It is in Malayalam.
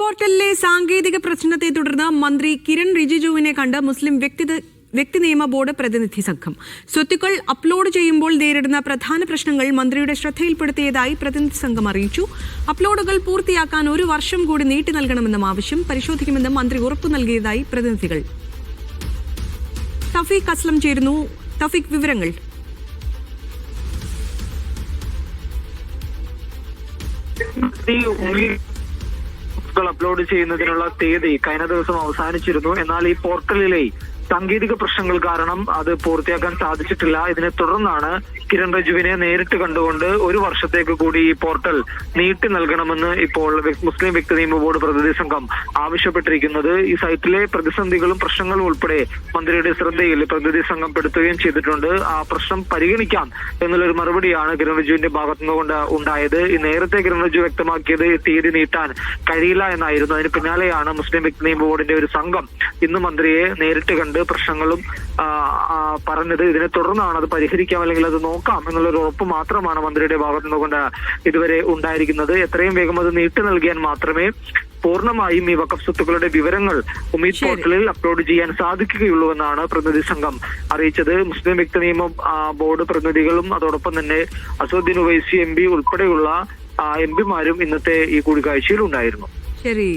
പോർട്ടലിലെ സാങ്കേതിക പ്രശ്നത്തെ തുടർന്ന് മന്ത്രി കിരൺ റിജിജുവിനെ കണ്ട് മുസ്ലിം വ്യക്തി വ്യക്തി നിയമ ബോർഡ് പ്രതിനിധി സംഘം. സ്വത്തുക്കൾ അപ്ലോഡ് ചെയ്യുമ്പോൾ നേരിടുന്ന പ്രധാന പ്രശ്നങ്ങൾ മന്ത്രിയുടെ ശ്രദ്ധയിൽപ്പെടുത്തിയതായി പ്രതിനിധി സംഘം അറിയിച്ചു. അപ്ലോഡുകൾ പൂർത്തിയാക്കാൻ ഒരു വർഷം കൂടി നീട്ടി നൽകണമെന്നും ആവശ്യം പരിശോധിക്കുമെന്നും മന്ത്രി ഉറപ്പു നൽകിയതായി പ്രതിനിധികൾ. തഫീഖ് അസ്ലം ചേരുന്നു. തഫീഖ് വിവരങ്ങൾ. അപ്ലോഡ് ചെയ്യുന്നതിനുള്ള തീയതി കഴിഞ്ഞ ദിവസം അവസാനിച്ചിരുന്നു. എന്നാൽ ഈ പോർട്ടലിലെ സാങ്കേതിക പ്രശ്നങ്ങൾ കാരണം അത് പൂർത്തിയാക്കാൻ സാധിച്ചിട്ടില്ല. ഇതിനെ തുടർന്നാണ് കിരൺ റിജുവിനെ നേരിട്ട് കണ്ടുകൊണ്ട് ഒരു വർഷത്തേക്ക് കൂടി ഈ പോർട്ടൽ നീട്ടി നൽകണമെന്ന് ഇപ്പോൾ മുസ്ലിം വ്യക്തി നിയമ ബോർഡ് പ്രതിനിധി സംഘം ആവശ്യപ്പെട്ടിരിക്കുന്നത്. ഈ സൈറ്റിലെ പ്രതിസന്ധികളും പ്രശ്നങ്ങളും ഉൾപ്പെടെ മന്ത്രിയുടെ ശ്രദ്ധയിൽ പ്രതിനിധി സംഘം പെടുത്തുകയും ചെയ്തിട്ടുണ്ട്. ആ പ്രശ്നം പരിഗണിക്കാം എന്നുള്ളൊരു മറുപടിയാണ് കിരൺ റിജുവിന്റെ ഭാഗത്തുനിന്നുകൊണ്ട് ഉണ്ടായത്. ഈ നേരത്തെ കിരൺ റിജു വ്യക്തമാക്കിയത് തീയതി നീട്ടാൻ കഴിയില്ല എന്നായിരുന്നു. അതിന് പിന്നാലെയാണ് മുസ്ലിം വ്യക്തി നിയമ ബോർഡിന്റെ ഒരു സംഘം ഇന്ന് മന്ത്രിയെ നേരിട്ട് കണ്ട് പ്രശ്നങ്ങളും പറഞ്ഞത് ഇതിനെ തുടർന്നാണ് അത് പരിഹരിക്കാം അല്ലെങ്കിൽ അത് നോക്കാം എന്നുള്ളൊരു ഉറപ്പ് മാത്രമാണ് മന്ത്രിയുടെ ഭാഗത്തു നിന്നുകൊണ്ട് ഇതുവരെ ഉണ്ടായിരിക്കുന്നത്. എത്രയും വേഗം അത് നീട്ടി നൽകിയാൽ മാത്രമേ പൂർണമായും ഈ വക്കഫ് സ്വത്തുക്കളുടെ വിവരങ്ങൾ ഉമീദ് പോർട്ടലിൽ അപ്ലോഡ് ചെയ്യാൻ സാധിക്കുകയുള്ളൂ എന്നാണ് പ്രതിനിധി സംഘം അറിയിച്ചത്. മുസ്ലിം വ്യക്തി നിയമ ബോർഡ് പ്രതിനിധികളും അതോടൊപ്പം തന്നെ അസദുദ്ദീൻ ഉവൈസി എം പി ഉൾപ്പെടെയുള്ള എം പിമാരും ഇന്നത്തെ ഈ കൂടിക്കാഴ്ചയിൽ ഉണ്ടായിരുന്നു. ശരി.